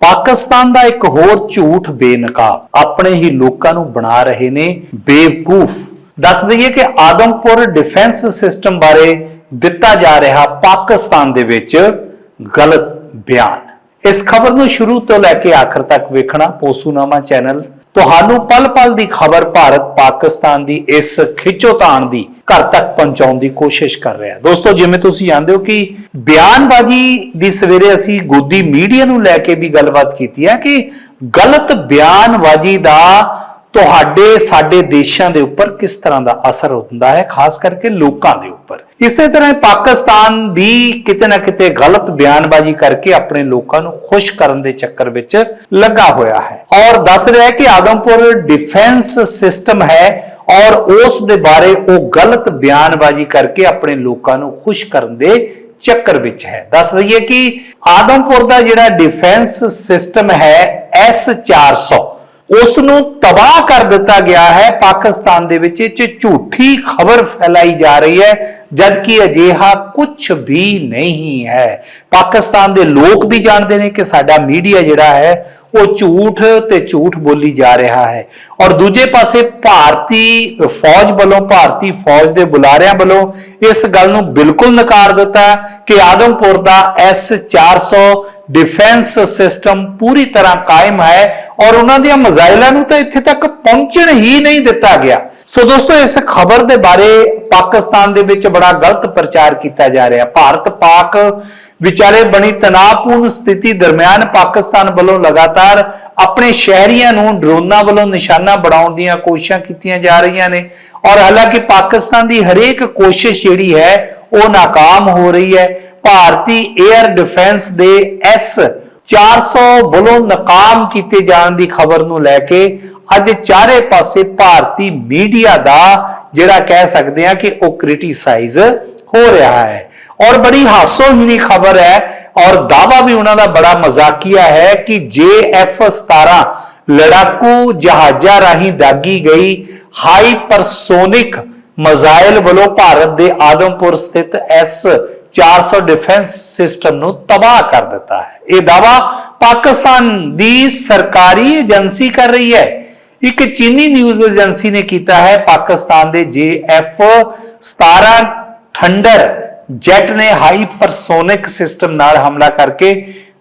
ਪਾਕਿਸਤਾਨ ਦਾ ਇੱਕ ਹੋਰ ਝੂਠ ਬੇਨਕਾਬ ਆਪਣੇ ਹੀ ਲੋਕਾਂ ਨੂੰ ਬਣਾ ਰਹੇ ਨੇ ਬੇਵਕੂਫ। ਦੱਸ ਦਈਏ ਕਿ ਆਦਮਪੁਰ ਡਿਫੈਂਸ ਸਿਸਟਮ ਬਾਰੇ ਦਿੱਤਾ ਜਾ ਰਿਹਾ ਪਾਕਿਸਤਾਨ ਦੇ ਵਿੱਚ ਗਲਤ ਬਿਆਨ। ਇਸ ਖਬਰ ਨੂੰ ਸ਼ੁਰੂ ਤੋਂ ਲੈ ਕੇ ਆਖਰ ਤੱਕ ਵੇਖਣਾ ਪੋਸੂਨਾਮਾ ਚੈਨਲ ਤੁਹਾਨੂੰ ਪਲ-ਪਲ ਦੀ ਖਬਰ ਭਾਰਤ ਪਾਕਿਸਤਾਨ ਦੀ ਇਸ ਖਿੱਚੋਤਾਣ ਦੀ ਘਰ ਤੱਕ ਪਹੁੰਚਾਉਣ ਦੀ ਕੋਸ਼ਿਸ਼ ਕਰ ਰਿਹਾ। ਹੈ ਦੋਸਤੋ, ਜਿਵੇਂ ਤੁਸੀਂ ਜਾਣਦੇ ਹੋ ਕਿ ਬਿਆਨਬਾਜ਼ੀ ਦੀ ਸਵੇਰੇ ਅਸੀਂ ਗੋਦੀ ਮੀਡੀਆ ਨੂੰ ਲੈ ਕੇ ਵੀ ਗੱਲਬਾਤ ਕੀਤੀ ਹੈ ਕਿ ਗਲਤ ਬਿਆਨਬਾਜ਼ੀ ਦਾ ਤੁਹਾਡੇ, ਸਾਡੇ ਦੇਸ਼ਾਂ ਦੇ ਉੱਪਰ ਕਿਸ ਤਰ੍ਹਾਂ ਦਾ ਅਸਰ ਹੁੰਦਾ ਹੈ, ਖਾਸ ਕਰਕੇ ਲੋਕਾਂ ਦੇ ਉੱਪਰ। ਇਸੇ ਤਰ੍ਹਾਂ ਪਾਕਿਸਤਾਨ ਵੀ ਕਿਤੇ ਨਾ ਕਿਤੇ ਗਲਤ ਬਿਆਨਬਾਜ਼ੀ ਕਰਕੇ ਆਪਣੇ ਲੋਕਾਂ ਨੂੰ ਖੁਸ਼ ਕਰਨ ਦੇ ਚੱਕਰ ਵਿੱਚ ਲੱਗਾ ਹੋਇਆ ਹੈ। ਔਰ ਦੱਸ ਰਿਹਾ ਹੈ ਕਿ ਆਦਮਪੁਰ ਡਿਫੈਂਸ ਸਿਸਟਮ ਹੈ ਔਰ ਉਸ ਦੇ ਬਾਰੇ ਉਹ ਗਲਤ ਬਿਆਨਬਾਜ਼ੀ ਕਰਕੇ ਆਪਣੇ ਲੋਕਾਂ ਨੂੰ ਖੁਸ਼ ਕਰਨ ਦੇ ਚੱਕਰ ਵਿੱਚ ਹੈ। ਦੱਸ ਦਈਏ ਕਿ ਆਦਮਪੁਰ ਦਾ ਜਿਹੜਾ ਡਿਫੈਂਸ ਸਿਸਟਮ ਹੈ S400 ਉਸ ਨੂੰ ਤਬਾਹ ਕਰ ਦਿੱਤਾ ਗਿਆ ਹੈ। ਪਾਕਿਸਤਾਨ ਦੇ ਵਿੱਚ ਇਹ ਝੂਠੀ ਖਬਰ ਫੈਲਾਈ ਜਾ ਰਹੀ ਹੈ, ਜਦਕਿ ਅਜਿਹਾ ਕੁਝ ਵੀ ਨਹੀਂ ਹੈ। ਪਾਕਿਸਤਾਨ ਦੇ ਲੋਕ ਵੀ ਜਾਣਦੇ ਨੇ ਕਿ ਸਾਡਾ ਮੀਡੀਆ ਜਿਹੜਾ ਹੈ ਉਹ ਝੂਠ ਤੇ ਝੂਠ ਬੋਲੀ ਜਾ ਰਿਹਾ ਹੈ। ਔਰ ਦੂਜੇ ਪਾਸੇ ਭਾਰਤੀ ਫੌਜ ਵੱਲੋਂ, ਭਾਰਤੀ ਫੌਜ ਦੇ ਬੁਲਾਰਿਆਂ ਵੱਲੋਂ ਇਸ ਗੱਲ ਨੂੰ ਬਿਲਕੁਲ ਨਕਾਰ ਦਿੱਤਾ ਕਿ ਆਦਮਪੁਰ ਦਾ S400 ਡਿਫੈਂਸ ਸਿਸਟਮ ਪੂਰੀ ਤਰ੍ਹਾਂ ਕਾਇਮ ਹੈ ਔਰ ਉਹਨਾਂ ਦੀਆਂ ਮਜ਼ਾਇਲਾਂ ਨੂੰ ਤਾਂ ਇੱਥੇ ਤੱਕ ਪਹੁੰਚਣ ਹੀ ਨਹੀਂ ਦਿੱਤਾ ਗਿਆ। ਸੋ ਦੋਸਤੋ, ਇਸ ਖਬਰ ਦੇ ਬਾਰੇ ਪਾਕਿਸਤਾਨ ਦੇ ਵਿੱਚ ਬੜਾ ਗਲਤ ਪ੍ਰਚਾਰ ਕੀਤਾ ਜਾ ਰਿਹਾ। ਭਾਰਤ ਪਾਕ ਵਿਚਾਲੇ ਬਣੀ ਤਣਾਅਪੂਰਨ ਸਥਿਤੀ ਦਰਮਿਆਨ ਪਾਕਿਸਤਾਨ ਵੱਲੋਂ ਲਗਾਤਾਰ ਆਪਣੇ ਸ਼ਹਿਰੀਆਂ ਨੂੰ ਡਰੋਨਾਂ ਵੱਲੋਂ ਨਿਸ਼ਾਨਾ ਬਣਾਉਣ ਦੀਆਂ ਕੋਸ਼ਿਸ਼ਾਂ ਕੀਤੀਆਂ ਜਾ ਰਹੀਆਂ ਨੇ। ਔਰ ਹਾਲਾਂਕਿ ਪਾਕਿਸਤਾਨ ਦੀ ਹਰੇਕ ਕੋਸ਼ਿਸ਼ ਜਿਹੜੀ ਹੈ, ਉਹ ناکਾਮ ਹੋ ਰਹੀ ਹੈ। ਭਾਰਤੀ 에ਅਰ ਡਿਫੈਂਸ ਦੇ ਐਸ 400 ਵੱਲੋਂ ਨਕਾਮ ਕੀਤੇ ਜਾਣ ਦੀ ਖਬਰ ਨੂੰ ਲੈ ਕੇ ਅੱਜ ਚਾਰੇ ਪਾਸੇ ਭਾਰਤੀ ਮੀਡੀਆ ਦਾ ਜਿਹੜਾ ਕਹਿ ਸਕਦੇ ਆ ਕਿ ਉਹ ਕ੍ਰਿਟਿਸਾਈਜ਼ ਹੋ ਰਿਹਾ ਹੈ। ਔਰ ਬੜੀ ਹਾਸੋਹੀਣੀ ਖਬਰ ਹੈ ਔਰ ਦਾਵਾ ਵੀ ਉਹਨਾਂ ਦਾ ਬੜਾ ਮਜ਼ਾਕੀਆ ਹੈ ਕਿ JF-17 ਲੜਾਕੂ ਜਹਾਜ਼ਾਂ ਰਾਹੀਂ ਦਾਗੀ ਗਈ ਹਾਈਪਰਸੋਨਿਕ ਮਜ਼ਾਇਲ ਵੱਲੋਂ ਭਾਰਤ ਦੇ ਆਦਮਪੁਰ ਸਥਿਤ ਐਸ 400 ਡਿਫੈਂਸ ਸਿਸਟਮ ਨੂੰ ਤਬਾਹ ਕਰ ਦਿੱਤਾ ਹੈ। ਇਹ ਦਾਵਾ ਪਾਕਿਸਤਾਨ ਦੀ ਸਰਕਾਰੀ ਏਜੰਸੀ ਕਰ ਰਹੀ ਹੈ। ਇੱਕ ਚੀਨੀ ਨਿਊਜ਼ ਏਜੰਸੀ ਨੇ ਕੀਤਾ ਹੈ, ਪਾਕਿਸਤਾਨ ਦੇ JF 17 ਥੰਡਰ ਜੈਟ ਨੇ ਹਾਈਪਰਸੋਨਿਕ ਸਿਸਟਮ ਨਾਲ ਹਮਲਾ ਕਰਕੇ,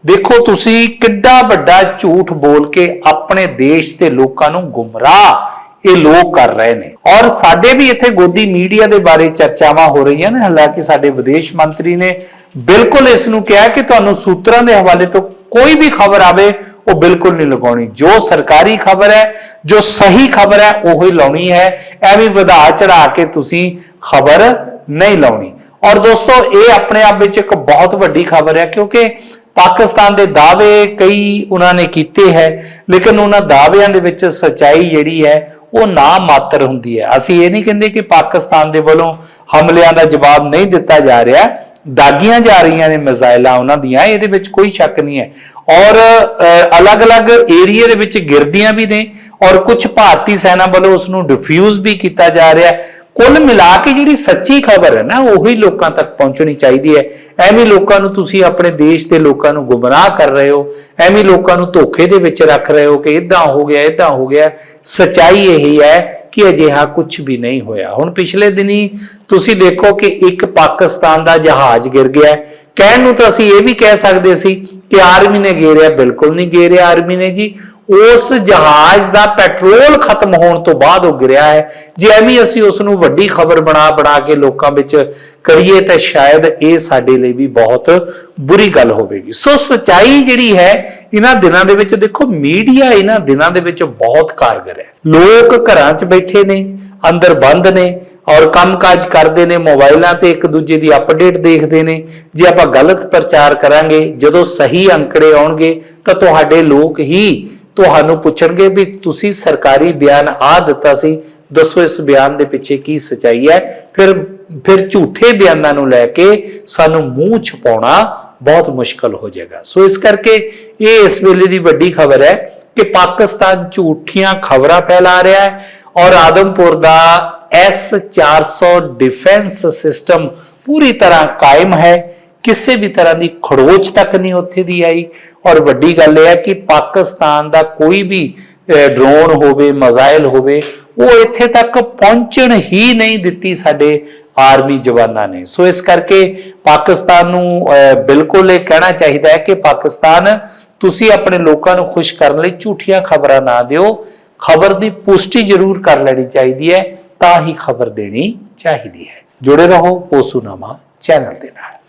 ਦੇਖੋ ਤੁਸੀਂ ਕਿੱਡਾ ਵੱਡਾ ਝੂਠ ਬੋਲ ਕੇ ਆਪਣੇ ਦੇਸ਼ ਦੇ ਲੋਕਾਂ ਨੂੰ ਗੁੰਮਰਾਹ ਇਹ ਲੋਕ ਕਰ ਰਹੇ ਨੇ। ਔਰ ਸਾਡੇ ਵੀ ਇੱਥੇ ਗੋਦੀ ਮੀਡੀਆ ਦੇ ਬਾਰੇ ਚਰਚਾਵਾਂ ਹੋ ਰਹੀਆਂ ਨੇ, ਹਾਲਾਂਕਿ ਸਾਡੇ ਵਿਦੇਸ਼ ਮੰਤਰੀ ਨੇ ਬਿਲਕੁਲ ਇਸ ਨੂੰ ਕਿਹਾ ਕਿ ਤੁਹਾਨੂੰ ਸੂਤਰਾਂ ਦੇ ਹਵਾਲੇ ਤੋਂ ਕੋਈ ਵੀ ਖਬਰ ਆਵੇ ਉਹ ਬਿਲਕੁਲ ਨਹੀਂ ਲਗਾਉਣੀ। ਜੋ ਸਰਕਾਰੀ ਖਬਰ ਹੈ, ਜੋ ਸਹੀ ਖਬਰ ਹੈ, ਉਹ ਹੀ ਲਾਉਣੀ ਹੈ। ਐਵੇਂ ਵਧਾ ਚੜਾ ਕੇ ਤੁਸੀਂ ਖਬਰ ਨਹੀਂ ਲਾਉਣੀ। ਔਰ ਦੋਸਤੋ, ਇਹ ਆਪਣੇ ਆਪ ਵਿੱਚ ਇੱਕ ਬਹੁਤ ਵੱਡੀ ਖਬਰ ਹੈ, ਕਿਉਂਕਿ ਪਾਕਿਸਤਾਨ ਦੇ ਦਾਅਵੇ ਕਈ ਉਹਨਾਂ ਨੇ ਕੀਤੇ ਹੈ, ਲੇਕਿਨ ਉਹਨਾਂ ਦਾਅਵਿਆਂ ਦੇ ਵਿੱਚ ਸਚਾਈ ਜਿਹੜੀ ਹੈ, ਉਹ ਨਾ ਮਾਤਰ ਹੁੰਦੀ ਹੈ। ਅਸੀਂ ਇਹ ਨਹੀਂ ਕਹਿੰਦੇ ਕਿ ਪਾਕਿਸਤਾਨ ਦੇ ਵੱਲੋਂ ਹਮਲਿਆਂ ਦਾ ਜਵਾਬ ਨਹੀਂ ਦਿੱਤਾ ਜਾ ਰਿਹਾ। ਦਾਗੀਆਂ ਜਾ ਰਹੀਆਂ ਨੇ ਮਿਜ਼ਾਈਲਾਂ ਉਹਨਾਂ ਦੀਆਂ ਇਹਦੇ ਵਿੱਚ ਕੋਈ ਸ਼ੱਕ ਨਹੀਂ ਹੈ। ਔਰ ਅਹ, ਅਲੱਗ-ਅਲੱਗ ਏਰੀਆ ਦੇ ਵਿੱਚ ਗਿਰਦੀਆਂ ਵੀ ਨੇ ਔਰ ਕੁਝ ਭਾਰਤੀ ਸੈਨਾ ਵੱਲੋਂ ਉਸ ਨੂੰ ਡਿਫਿਊਜ਼ ਵੀ ਕੀਤਾ ਜਾ ਰਿਹਾ ਹੈ। ਕੁੱਲ ਮਿਲਾ ਕੇ ਜਿਹੜੀ ਸੱਚੀ ਖਬਰ ਹੈ ਨਾ ਉਹੀ ਲੋਕਾਂ ਤੱਕ ਪਹੁੰਚਣੀ ਚਾਹੀਦੀ ਹੈ। ਐਵੇਂ ਲੋਕਾਂ ਨੂੰ ਤੁਸੀਂ ਆਪਣੇ ਦੇਸ਼ ਦੇ ਲੋਕਾਂ ਨੂੰ ਗੁੰਮਰਾਹ ਕਰ ਰਹੇ ਹੋ ਐਵੇਂ ਲੋਕਾਂ ਨੂੰ ਧੋਖੇ ਦੇ ਵਿੱਚ ਰੱਖ ਰਹੇ ਹੋ ਕਿ ਇਦਾਂ ਹੋ ਗਿਆ ਇਦਾਂ ਹੋ ਗਿਆ। ਸਚਾਈ ਇਹ ਹੈ ਕਿ ਅਜਿਹਾ ਕੁਝ ਵੀ ਨਹੀਂ ਹੋਇਆ। ਹੁਣ ਪਿਛਲੇ ਦਿਨੀ ਤੁਸੀਂ ਦੇਖੋ ਕਿ ਇੱਕ ਪਾਕਿਸਤਾਨ ਦਾ ਜਹਾਜ਼ ਗਿਰ ਗਿਆ। ਕਹਿਣ ਨੂੰ ਤਾਂ ਅਸੀਂ ਇਹ ਵੀ ਕਹਿ ਸਕਦੇ ਸੀ ਕਿ ਆਰਮੀ ਨੇ ਗੇਰਿਆ, ਬਿਲਕੁਲ ਨਹੀਂ ਘੇਰਿਆ ਆਰਮੀ ਨੇ ਜੀ। ਉਸ ਜਹਾਜ਼ ਦਾ ਪੈਟਰੋਲ ਖਤਮ ਹੋਣ ਤੋਂ ਬਾਅਦ ਉਹ ਗਿਰਿਆ ਹੈ। ਜੇ ਐਵੇਂ ਅਸੀਂ ਉਸ ਨੂੰ ਵੱਡੀ ਖਬਰ ਬਣਾ ਬਣਾ ਕੇ ਲੋਕਾਂ ਵਿੱਚ ਕਰੀਏ ਤਾਂ ਸ਼ਾਇਦ ਇਹ ਸਾਡੇ ਲਈ ਵੀ ਬਹੁਤ ਬੁਰੀ ਗੱਲ ਹੋਵੇਗੀ। ਸੋ ਸਚਾਈ ਜਿਹੜੀ ਹੈ, ਇਹਨਾਂ ਦਿਨਾਂ ਦੇ ਵਿੱਚ ਦੇਖੋ, ਮੀਡੀਆ ਇਹਨਾਂ ਦਿਨਾਂ ਦੇ ਵਿੱਚ ਬਹੁਤ ਕਾਰਗਰ ਹੈ। ਲੋਕ ਘਰਾਂ 'ਚ ਬੈਠੇ ਨੇ, ਅੰਦਰ ਬੰਦ ਨੇ ਔਰ ਕੰਮਕਾਜ ਕਰਦੇ ਨੇ ਮੋਬਾਈਲਾਂ ਤੇ ਇੱਕ ਦੂਜੇ ਦੀ ਅਪਡੇਟ ਦੇਖਦੇ ਨੇ। ਜੇ ਆਪਾਂ ਗਲਤ ਪ੍ਰਚਾਰ ਕਰਾਂਗੇ, ਜਦੋਂ ਸਹੀ ਅੰਕੜੇ ਆਉਣਗੇ, ਤਾਂ ਤੁਹਾਡੇ ਲੋਕ ਹੀ ਤੁਹਾਨੂੰ ਪੁੱਛਣਗੇ ਵੀ ਤੁਸੀਂ ਸਰਕਾਰੀ ਬਿਆਨ ਆ ਦਿੱਤਾ ਸੀ, ਦੱਸੋ ਇਸ ਬਿਆਨ ਦੇ ਪਿੱਛੇ ਕੀ ਸਚਾਈ ਹੈ। ਫਿਰ ਫਿਰ ਝੂਠੇ ਬਿਆਨਾਂ ਨੂੰ ਲੈ ਕੇ ਸਾਨੂੰ ਮੂੰਹ ਛਪਾਉਣਾ ਬਹੁਤ ਮੁਸ਼ਕਲ ਹੋ ਜਾਏਗਾ। ਸੋ ਇਸ ਕਰਕੇ ਇਹ ਇਸ ਵੇਲੇ ਦੀ ਵੱਡੀ ਖਬਰ ਹੈ ਕਿ ਪਾਕਿਸਤਾਨ ਝੂਠੀਆਂ ਖਬਰਾਂ ਫੈਲਾ ਰਿਹਾ ਹੈ ਔਰ ਆਦਮਪੁਰ ਦਾ S400 ਡਿਫੈਂਸ ਸਿਸਟਮ ਪੂਰੀ ਤਰ੍ਹਾਂ ਕਾਇਮ ਹੈ। ਕਿਸੇ ਵੀ ਤਰ੍ਹਾਂ ਦੀ ਖੜੋਚ ਤੱਕ ਨਹੀਂ ਉੱਥੇ ਦੀ ਆਈ। ਔਰ ਵੱਡੀ ਗੱਲ ਇਹ ਹੈ ਕਿ ਪਾਕਿਸਤਾਨ ਦਾ ਕੋਈ ਵੀ ਡਰੋਨ ਹੋਵੇ ਮਜ਼ਾਇਲ ਹੋਵੇ, ਉਹ ਇੱਥੇ ਤੱਕ ਪਹੁੰਚਣ ਹੀ ਨਹੀਂ ਦਿੱਤੀ ਸਾਡੇ ਆਰਮੀ ਜਵਾਨਾਂ ਨੇ। ਸੋ ਇਸ ਕਰਕੇ ਪਾਕਿਸਤਾਨ ਨੂੰ ਬਿਲਕੁਲ ਇਹ ਕਹਿਣਾ ਚਾਹੀਦਾ ਹੈ ਕਿ ਪਾਕਿਸਤਾਨ, ਤੁਸੀਂ ਆਪਣੇ ਲੋਕਾਂ ਨੂੰ ਖੁਸ਼ ਕਰਨ ਲਈ ਝੂਠੀਆਂ ਖਬਰਾਂ ਨਾ ਦਿਓ। ਖਬਰ ਦੀ ਪੁਸ਼ਟੀ ਜ਼ਰੂਰ ਕਰ ਲੈਣੀ ਚਾਹੀਦੀ ਹੈ, ਤਾਂ ਹੀ ਖਬਰ ਦੇਣੀ ਚਾਹੀਦੀ ਹੈ। ਜੁੜੇ ਰਹੋ ਪੋਸੂਨਾਮਾ ਚੈਨਲ ਦੇ ਨਾਲ।